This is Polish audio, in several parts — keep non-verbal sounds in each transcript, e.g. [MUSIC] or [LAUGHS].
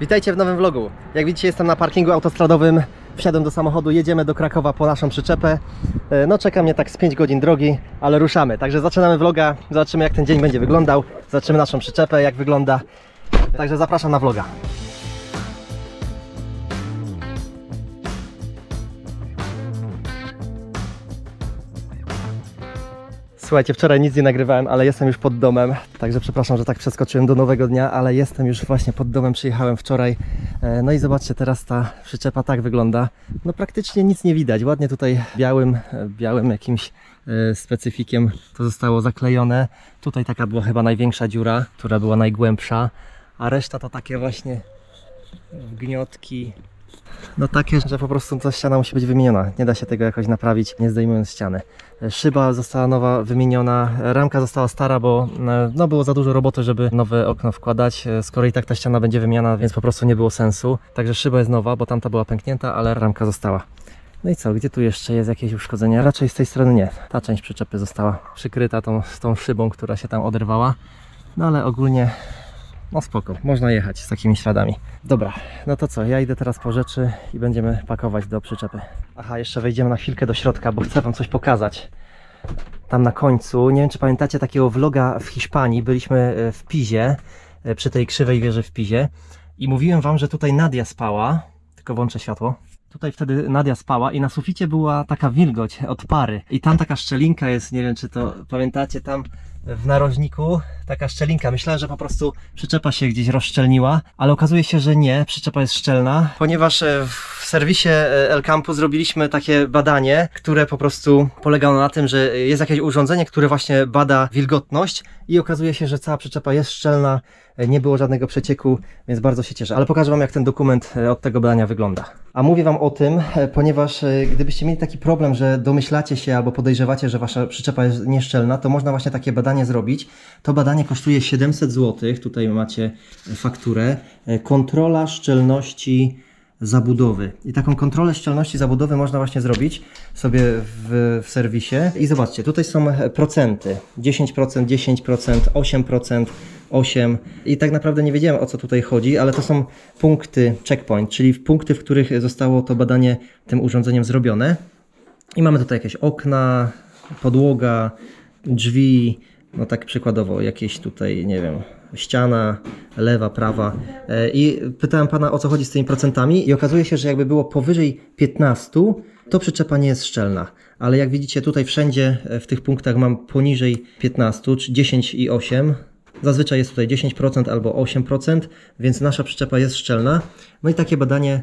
Witajcie w nowym vlogu. Jak widzicie jestem na parkingu autostradowym. Wsiadłem do samochodu, jedziemy do Krakowa po naszą przyczepę. E, No czeka mnie tak z 5 godzin drogi, ale ruszamy. Także zaczynamy vloga, zobaczymy jak ten dzień będzie wyglądał. Zobaczymy naszą przyczepę, jak wygląda. Także zapraszam na vloga. Słuchajcie, wczoraj nic nie nagrywałem, ale jestem już pod domem, także przepraszam, że tak przeskoczyłem do nowego dnia, ale jestem już właśnie pod domem, przyjechałem wczoraj. E, No i zobaczcie, teraz ta przyczepa tak wygląda. No praktycznie nic nie widać, ładnie tutaj białym, e, białym jakimś e, specyfikiem to zostało zaklejone. Tutaj taka była chyba największa dziura, która była najgłębsza, a reszta to takie właśnie wgniotki, no takie, że po prostu ta ściana musi być wymieniona. Nie da się tego jakoś naprawić, nie zdejmując ściany. Szyba została nowa, wymieniona, ramka została stara, bo e, no, było za dużo roboty, żeby nowe okno wkładać. E, Skoro i tak ta ściana będzie wymieniana, więc po prostu nie było sensu. Także szyba jest nowa, bo tamta była pęknięta, ale ramka została. No i co, gdzie tu jeszcze jest jakieś uszkodzenie? Raczej z tej strony nie. Ta część przyczepy została przykryta tą, tą szybą, która się tam oderwała. No ale ogólnie no spoko, można jechać z takimi śladami. Dobra, no to co, ja idę teraz po rzeczy i będziemy pakować do przyczepy. Aha, jeszcze wejdziemy na chwilkę do środka, bo chcę Wam coś pokazać. Tam na końcu, nie wiem czy pamiętacie takiego vloga w Hiszpanii, byliśmy e, w Pizie, e, przy tej krzywej wieży w Pizie i mówiłem Wam, że tutaj Nadia spała, tylko włączę światło. Tutaj wtedy Nadia spała i na suficie była taka wilgoć od pary. I tam taka szczelinka jest, nie wiem czy to pamiętacie, tam w narożniku taka szczelinka. Myślałem, że po prostu przyczepa się gdzieś rozszczelniła, ale okazuje się, że nie, przyczepa jest szczelna. Ponieważ e, w serwisie e, El Campu zrobiliśmy takie badanie, które po prostu polegało na tym, że jest jakieś urządzenie, które właśnie bada wilgotność i okazuje się, że cała przyczepa jest szczelna, e, nie było żadnego przecieku, więc bardzo się cieszę. Ale pokażę Wam, jak ten dokument od tego badania wygląda. A mówię Wam o tym, ponieważ gdybyście mieli taki problem, że domyślacie się albo podejrzewacie, że Wasza przyczepa jest nieszczelna, to można właśnie takie badanie zrobić. To badanie kosztuje 700 zł. Tutaj macie fakturę. E, Kontrola szczelności zabudowy. I taką kontrolę szczelności zabudowy można właśnie zrobić sobie w, w serwisie. I zobaczcie, tutaj są procenty. 10%, 10%, 8%, 8%. I tak naprawdę nie wiedziałem o co tutaj chodzi, ale to są punkty checkpoint, czyli punkty, w których zostało to badanie tym urządzeniem zrobione. I mamy tutaj jakieś okna, podłoga, drzwi, no tak przykładowo, jakieś tutaj, nie wiem, ściana, lewa, prawa. E, I pytałem pana o co chodzi z tymi procentami i okazuje się, że jakby było powyżej 15, to przyczepa nie jest szczelna. Ale jak widzicie tutaj wszędzie e, w tych punktach mam poniżej 15, czy 10 i 8. Zazwyczaj jest tutaj 10% albo 8%, więc nasza przyczepa jest szczelna. No i takie badanie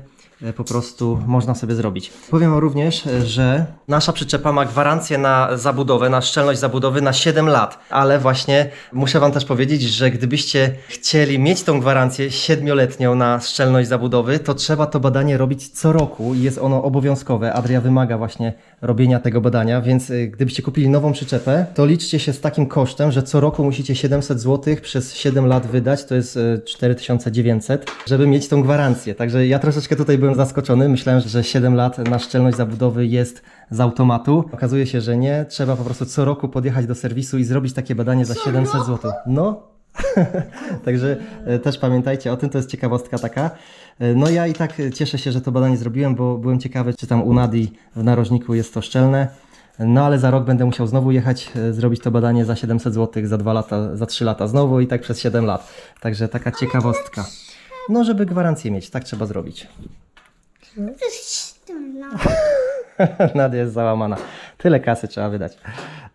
po prostu można sobie zrobić. Powiem również, e, że nasza przyczepa ma gwarancję na zabudowę, na szczelność zabudowy na 7 lat, ale właśnie muszę Wam też powiedzieć, że gdybyście chcieli mieć tą gwarancję 7-letnią na szczelność zabudowy, to trzeba to badanie robić co roku i jest ono obowiązkowe. Adria wymaga właśnie robienia tego badania, więc y, gdybyście kupili nową przyczepę, to liczcie się z takim kosztem, że co roku musicie 700 zł przez 7 lat wydać, to jest y, 4900, żeby mieć tą gwarancję. Także ja troszeczkę tutaj byłem zaskoczony, myślałem, że 7 lat na szczelność zabudowy jest z automatu. Okazuje się, że nie, trzeba po prostu co roku podjechać do serwisu i zrobić takie badanie za 700 zł. No, [LAUGHS] Także e, też pamiętajcie o tym, to jest ciekawostka taka. E, No ja i tak cieszę się, że to badanie zrobiłem, bo byłem ciekawy, czy tam u Nadi w narożniku jest to szczelne. No ale za rok będę musiał znowu jechać, e, zrobić to badanie za 700 zł, za 2 lata, za 3 lata znowu i tak przez 7 lat. Także taka ciekawostka. No żeby gwarancję mieć, tak trzeba zrobić. [LAUGHS] Nadia jest załamana. Tyle kasy trzeba wydać.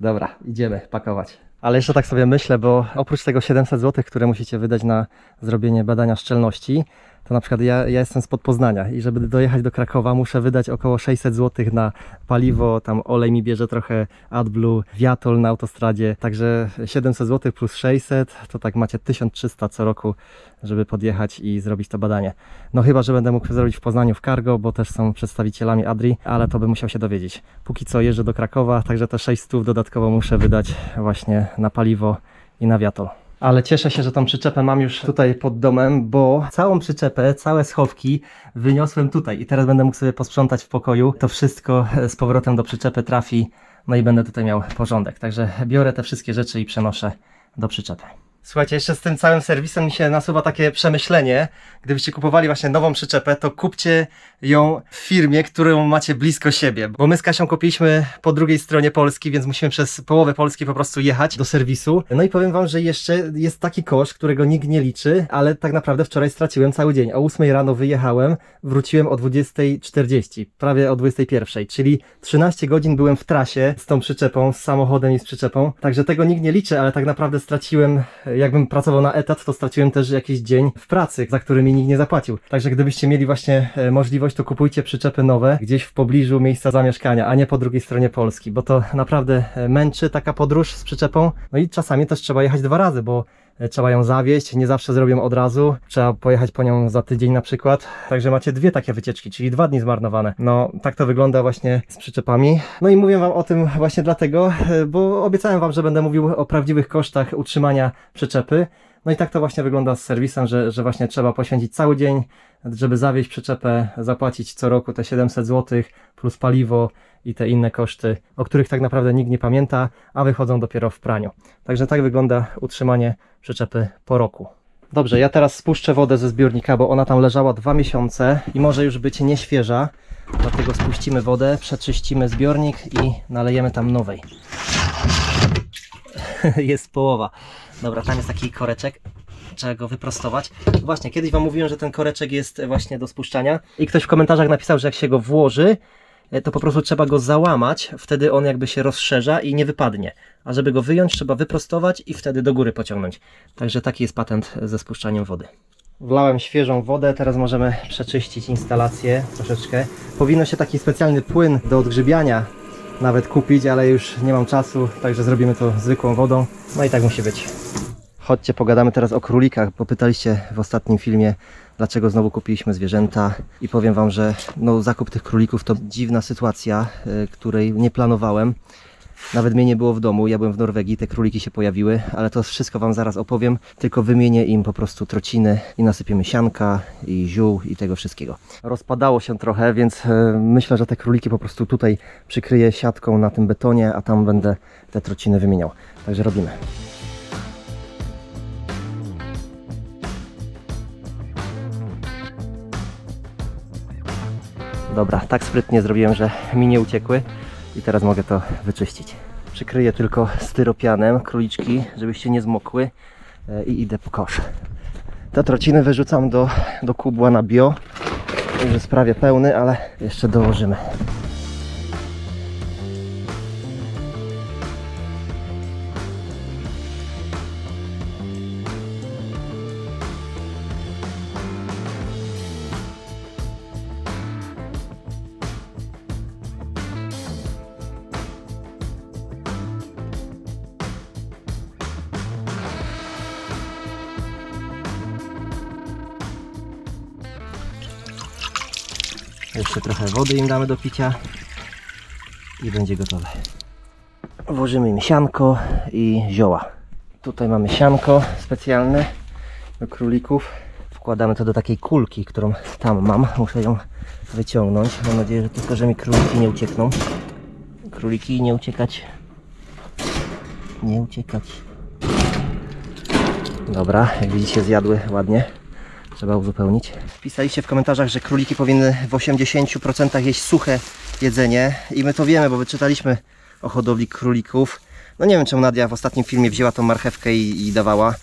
Dobra, idziemy pakować. Ale jeszcze tak sobie myślę, bo oprócz tego 700 zł, które musicie wydać na zrobienie badania szczelności, to na przykład ja, ja jestem spod Poznania i żeby dojechać do Krakowa muszę wydać około 600 zł na paliwo, tam olej mi bierze trochę AdBlue, Viatol na autostradzie, także 700 zł plus 600 to tak macie 1300 co roku, żeby podjechać i zrobić to badanie. No chyba, że będę mógł zrobić w Poznaniu w Cargo, bo też są przedstawicielami Adri, ale to bym musiał się dowiedzieć. Póki co jeżdżę do Krakowa, także te 600 dodatkowo muszę wydać właśnie na paliwo i na Viatol. Ale cieszę się, że tą przyczepę mam już tutaj pod domem, bo całą przyczepę, całe schowki wyniosłem tutaj i teraz będę mógł sobie posprzątać w pokoju. To wszystko z powrotem do przyczepy trafi, no i będę tutaj miał porządek. Także biorę te wszystkie rzeczy i przenoszę do przyczepy. Słuchajcie, jeszcze z tym całym serwisem mi się nasuwa takie przemyślenie. Gdybyście kupowali właśnie nową przyczepę, to kupcie ją w firmie, którą macie blisko siebie. Bo my z Kasią kupiliśmy po drugiej stronie Polski, więc musimy przez połowę Polski po prostu jechać do serwisu. No i powiem wam, że jeszcze jest taki koszt, którego nikt nie liczy, ale tak naprawdę wczoraj straciłem cały dzień. O 8 rano wyjechałem, wróciłem o 20.40, prawie o 21.00, czyli 13 godzin byłem w trasie z tą przyczepą, z samochodem i z przyczepą. Także tego nikt nie liczy, ale tak naprawdę straciłem, jakbym pracował na etat, to straciłem też jakiś dzień w pracy, za który mi nikt nie zapłacił. Także gdybyście mieli właśnie e, możliwość, to kupujcie przyczepy nowe gdzieś w pobliżu miejsca zamieszkania, a nie po drugiej stronie Polski, bo to naprawdę e, męczy taka podróż z przyczepą. No i czasami też trzeba jechać dwa razy, bo trzeba ją zawieźć, nie zawsze zrobią od razu, trzeba pojechać po nią za tydzień na przykład. Także macie dwie takie wycieczki, czyli dwa dni zmarnowane. No tak to wygląda właśnie z przyczepami. No i mówię wam o tym właśnie dlatego, e, bo obiecałem wam, że będę mówił o prawdziwych kosztach utrzymania przyczepy. No i tak to właśnie wygląda z serwisem, że, że właśnie trzeba poświęcić cały dzień, żeby zawieźć przyczepę, zapłacić co roku te 700 zł plus paliwo i te inne koszty, o których tak naprawdę nikt nie pamięta, a wychodzą dopiero w praniu. Także tak wygląda utrzymanie przyczepy po roku. Dobrze, ja teraz spuszczę wodę ze zbiornika, bo ona tam leżała dwa miesiące i może już być nieświeża. Dlatego spuścimy wodę, przeczyścimy zbiornik i nalejemy tam nowej. [LAUGHS] jest połowa. Dobra, tam jest taki koreczek. Trzeba go wyprostować. Właśnie, kiedyś Wam mówiłem, że ten koreczek jest właśnie do spuszczania. I ktoś w komentarzach napisał, że jak się go włoży, e, to po prostu trzeba go załamać. Wtedy on jakby się rozszerza i nie wypadnie. A żeby go wyjąć, trzeba wyprostować i wtedy do góry pociągnąć. Także taki jest patent ze spuszczaniem wody. Wlałem świeżą wodę, teraz możemy przeczyścić instalację troszeczkę. Powinno się taki specjalny płyn do odgrzybiania nawet kupić, ale już nie mam czasu, także zrobimy to zwykłą wodą. No i tak musi być. Chodźcie, pogadamy teraz o królikach, bo pytaliście w ostatnim filmie, dlaczego znowu kupiliśmy zwierzęta i powiem Wam, że no, zakup tych królików to dziwna sytuacja, y, której nie planowałem. Nawet mnie nie było w domu, ja byłem w Norwegii, te króliki się pojawiły, ale to wszystko Wam zaraz opowiem, tylko wymienię im po prostu trociny i nasypiemy sianka i ziół i tego wszystkiego. Rozpadało się trochę, więc e, myślę, że te króliki po prostu tutaj przykryję siatką na tym betonie, a tam będę te trociny wymieniał. Także robimy. Dobra, tak sprytnie zrobiłem, że mi nie uciekły i teraz mogę to wyczyścić. Przykryję tylko styropianem króliczki, żebyście nie zmokły e, i idę po kosz. Te trociny wyrzucam do, do kubła na bio. Już jest prawie pełny, ale jeszcze dołożymy. Jeszcze trochę wody im damy do picia i będzie gotowe. Włożymy im sianko i zioła. Tutaj mamy sianko specjalne do królików. Wkładamy to do takiej kulki, którą tam mam. Muszę ją wyciągnąć. Mam nadzieję, że tylko, że mi króliki nie uciekną. Króliki nie uciekać. Nie uciekać. Dobra, jak widzicie zjadły ładnie. Trzeba uzupełnić. Pisaliście w komentarzach, że króliki powinny w 80% jeść suche jedzenie i my to wiemy, bo wyczytaliśmy o hodowli królików. No nie wiem, czemu Nadia w ostatnim filmie wzięła tą marchewkę i, i dawała.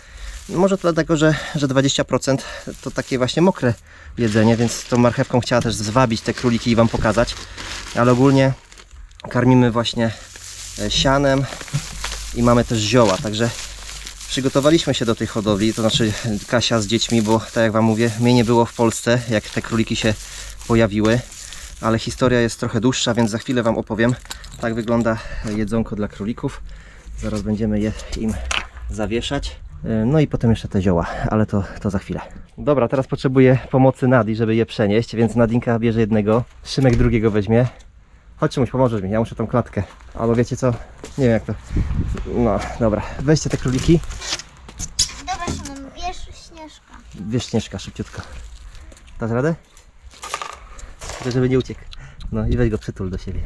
Może to dlatego, że, że 20% to takie właśnie mokre jedzenie, więc tą marchewką chciała też zwabić te króliki i Wam pokazać. Ale ogólnie karmimy właśnie e, sianem i mamy też zioła, także przygotowaliśmy się do tej hodowli, to znaczy Kasia z dziećmi, bo tak jak Wam mówię, mnie nie było w Polsce, jak te króliki się pojawiły, ale historia jest trochę dłuższa, więc za chwilę Wam opowiem. Tak wygląda jedzonko dla królików. Zaraz będziemy je im zawieszać. No i potem jeszcze te zioła, ale to, to za chwilę. Dobra, teraz potrzebuję pomocy Nadi, żeby je przenieść, więc Nadinka bierze jednego, Szymek drugiego weźmie. Chodź Szymuś, pomożesz mi, ja muszę tą klatkę. Albo wiecie co? Nie wiem jak to. No, dobra. Weźcie te króliki. Dobra, Szymon, bierz Śnieżka. Wiesz, Śnieżka, szybciutko. Dasz radę? Tylko żeby nie uciekł. No i weź go przytul do siebie.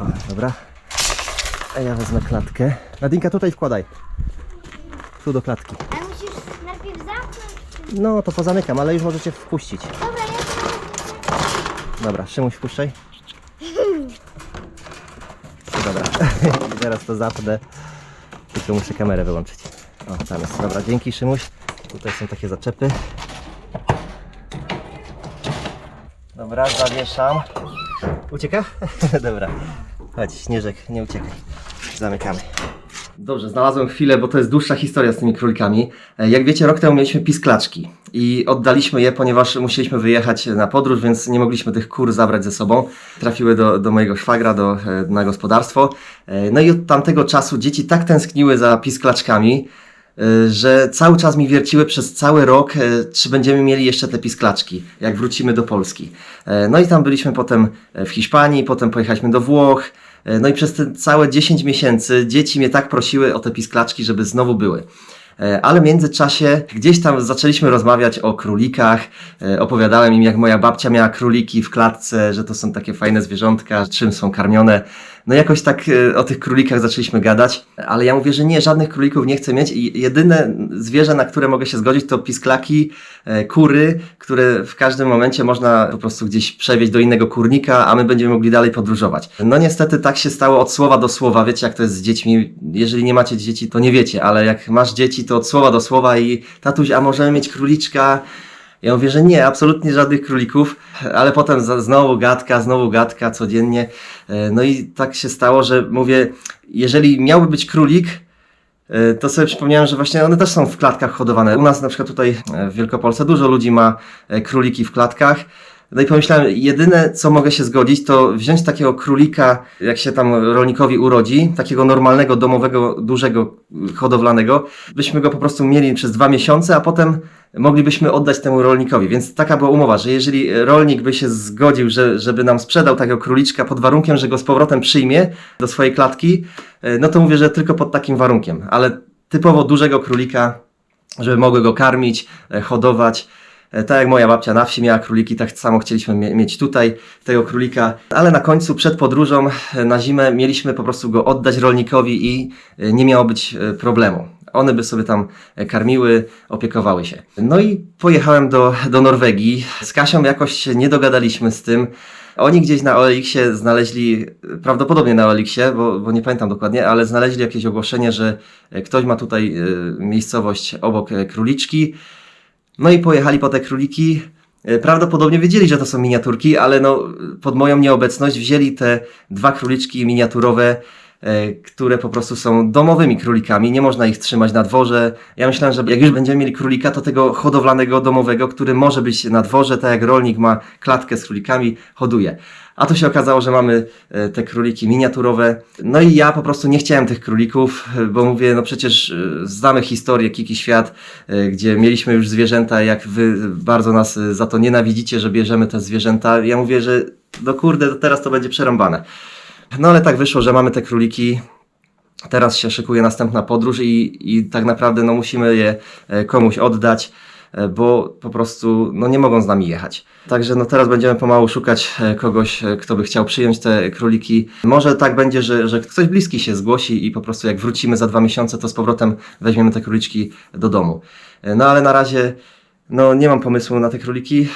O, dobra. A ja wezmę klatkę. Nadinka, tutaj wkładaj. tu do klatki. Ale musisz najpierw zamknąć. No to pozamykam, ale już możecie wpuścić. Dobra, ja to Dobra, Szymuś wpuszczaj. Dobra, [LAUGHS] I teraz to zapnę. Tylko muszę kamerę wyłączyć. O, tam jest. Dobra, dzięki Szymuś. Tutaj są takie zaczepy. Dobra, zawieszam. Ucieka? [LAUGHS] Dobra. Chodź, Śnieżek, nie uciekaj. Zamykamy. Dobrze, znalazłem chwilę, bo to jest dłuższa historia z tymi królikami. E, Jak wiecie, rok temu mieliśmy pisklaczki i oddaliśmy je, ponieważ musieliśmy wyjechać na podróż, więc nie mogliśmy tych kur zabrać ze sobą. Trafiły do, do mojego szwagra, do, e, na gospodarstwo. E, No i od tamtego czasu dzieci tak tęskniły za pisklaczkami, że cały czas mi wierciły przez cały rok, czy będziemy mieli jeszcze te pisklaczki, jak wrócimy do Polski. No i tam byliśmy potem w Hiszpanii, potem pojechaliśmy do Włoch. E, No i przez te całe 10 miesięcy dzieci mnie tak prosiły o te pisklaczki, żeby znowu były. E, Ale w międzyczasie gdzieś tam zaczęliśmy rozmawiać o królikach. E, Opowiadałem im, jak moja babcia miała króliki w klatce, że to są takie fajne zwierzątka, czym są karmione. No jakoś tak e, o tych królikach zaczęliśmy gadać, ale ja mówię, że nie, żadnych królików nie chcę mieć i jedyne zwierzę, na które mogę się zgodzić, to pisklaki, e, kury, które w każdym momencie można po prostu gdzieś przewieźć do innego kurnika, a my będziemy mogli dalej podróżować. No niestety tak się stało od słowa do słowa. Wiecie, jak to jest z dziećmi. Jeżeli nie macie dzieci, to nie wiecie, ale jak masz dzieci, to od słowa do słowa i tatuś, a możemy mieć króliczka? Ja mówię, że nie, absolutnie żadnych królików, ale potem znowu gadka, znowu gadka codziennie. E, No i tak się stało, że mówię, jeżeli miałby być królik, E, to sobie przypomniałem, że właśnie one też są w klatkach hodowane. U nas na przykład tutaj e, w Wielkopolsce dużo ludzi ma króliki w klatkach. No i pomyślałem, jedyne co mogę się zgodzić, to wziąć takiego królika, jak się tam rolnikowi urodzi, takiego normalnego, domowego, dużego, hodowlanego, byśmy go po prostu mieli przez dwa miesiące, a potem moglibyśmy oddać temu rolnikowi. Więc taka była umowa, że jeżeli rolnik by się zgodził, że, żeby nam sprzedał takiego króliczka pod warunkiem, że go z powrotem przyjmie do swojej klatki, e, no to mówię, że tylko pod takim warunkiem. Ale typowo dużego królika, żeby mogły go karmić, e, hodować. E, Tak jak moja babcia na wsi miała króliki, tak samo chcieliśmy mie- mieć tutaj tego królika. Ale na końcu, przed podróżą na zimę, mieliśmy po prostu go oddać rolnikowi i nie miało być problemu. One by sobie tam karmiły, opiekowały się. No i pojechałem do, do Norwegii. Z Kasią jakoś się nie dogadaliśmy z tym. Oni gdzieś na OLX-ie znaleźli, prawdopodobnie na OLX-ie, bo, bo nie pamiętam dokładnie, ale znaleźli jakieś ogłoszenie, że ktoś ma tutaj e, miejscowość obok e, króliczki. No i pojechali po te króliki. E, Prawdopodobnie wiedzieli, że to są miniaturki, ale no, pod moją nieobecność wzięli te dwa króliczki miniaturowe, które po prostu są domowymi królikami. Nie można ich trzymać na dworze. Ja myślałem, że jak już będziemy mieli królika, to tego hodowlanego domowego, który może być na dworze, tak jak rolnik ma klatkę z królikami, hoduje. A tu się okazało, że mamy e, te króliki miniaturowe. No i ja po prostu nie chciałem tych królików, e, bo mówię, no przecież e, znamy historię Kiki Świat, e, gdzie mieliśmy już zwierzęta, jak wy bardzo nas e, za to nienawidzicie, że bierzemy te zwierzęta. Ja mówię, że no kurde, to teraz to będzie przerąbane. No ale tak wyszło, że mamy te króliki. Teraz się szykuje następna podróż i, i tak naprawdę no, musimy je e, komuś oddać, e, bo po prostu no, nie mogą z nami jechać. Także no, teraz będziemy pomału szukać e, kogoś, kto by chciał przyjąć te króliki. Może tak będzie, że, że ktoś bliski się zgłosi i po prostu jak wrócimy za dwa miesiące, to z powrotem weźmiemy te króliczki do domu. No ale na razie no nie mam pomysłu na te króliki.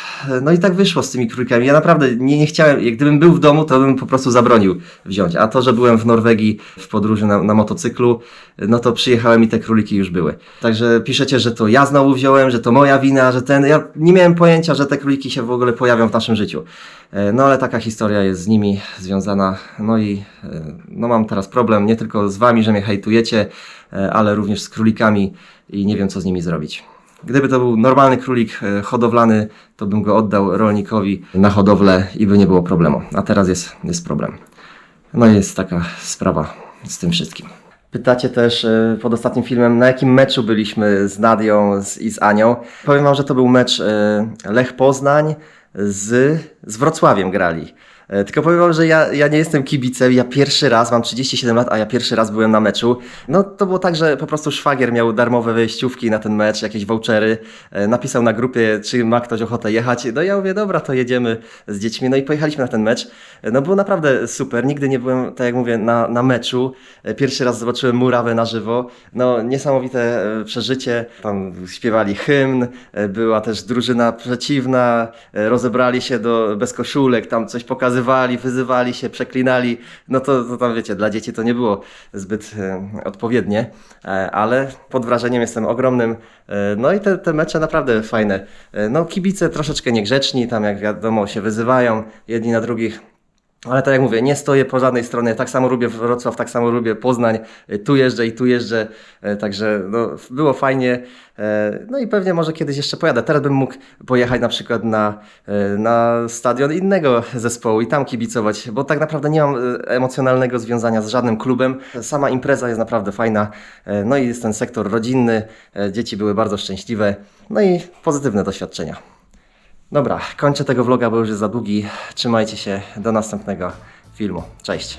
No i tak wyszło z tymi królikami. Ja naprawdę nie, nie chciałem, jak gdybym był w domu, to bym po prostu zabronił wziąć. A to, że byłem w Norwegii w podróży na, na motocyklu, no to przyjechałem i te króliki już były. Także piszecie, że to ja znowu wziąłem, że to moja wina, że ten. Ja nie miałem pojęcia, że te króliki się w ogóle pojawią w naszym życiu. E, No ale taka historia jest z nimi związana. No i e, no mam teraz problem nie tylko z wami, że mnie hejtujecie, e, ale również z królikami i nie wiem co z nimi zrobić. Gdyby to był normalny królik e, hodowlany, to bym go oddał rolnikowi na hodowlę i by nie było problemu. A teraz jest, jest problem. No i jest taka sprawa z tym wszystkim. Pytacie też e, pod ostatnim filmem, na jakim meczu byliśmy z Nadią z, i z Anią. Powiem Wam, że to był mecz e, Lech Poznań z, z Wrocławiem grali. E, Tylko powiem wam, że ja, ja nie jestem kibicem, ja pierwszy raz, mam 37 lat, a ja pierwszy raz byłem na meczu. No to było tak, że po prostu szwagier miał darmowe wejściówki na ten mecz, jakieś vouchery, e, napisał na grupie, czy ma ktoś ochotę jechać. No ja mówię, dobra, to jedziemy z dziećmi, no i pojechaliśmy na ten mecz. E, No było naprawdę super, nigdy nie byłem, tak jak mówię, na, na meczu. Pierwszy raz zobaczyłem murawę na żywo. No niesamowite przeżycie, tam śpiewali hymn, była też drużyna przeciwna, rozebrali się do, bez koszulek, tam coś pokazywali, wyzywali się, przeklinali. No to, to tam wiecie, dla dzieci to nie było zbyt e, odpowiednie, e, ale pod wrażeniem jestem ogromnym. E, no i te, te mecze naprawdę fajne. E, no kibice troszeczkę niegrzeczni, tam jak wiadomo się wyzywają jedni na drugich. Ale tak jak mówię, nie stoję po żadnej stronie. Tak samo lubię Wrocław, tak samo lubię Poznań. Tu jeżdżę i tu jeżdżę. E, Także no, było fajnie. E, No i pewnie może kiedyś jeszcze pojadę. Teraz bym mógł pojechać na przykład na, e, na stadion innego zespołu i tam kibicować, bo tak naprawdę nie mam emocjonalnego związania z żadnym klubem. Sama impreza jest naprawdę fajna. No i jest ten sektor rodzinny. Dzieci były bardzo szczęśliwe. No i pozytywne doświadczenia. Dobra, kończę tego vloga, bo już jest za długi. Trzymajcie się, do następnego filmu. Cześć.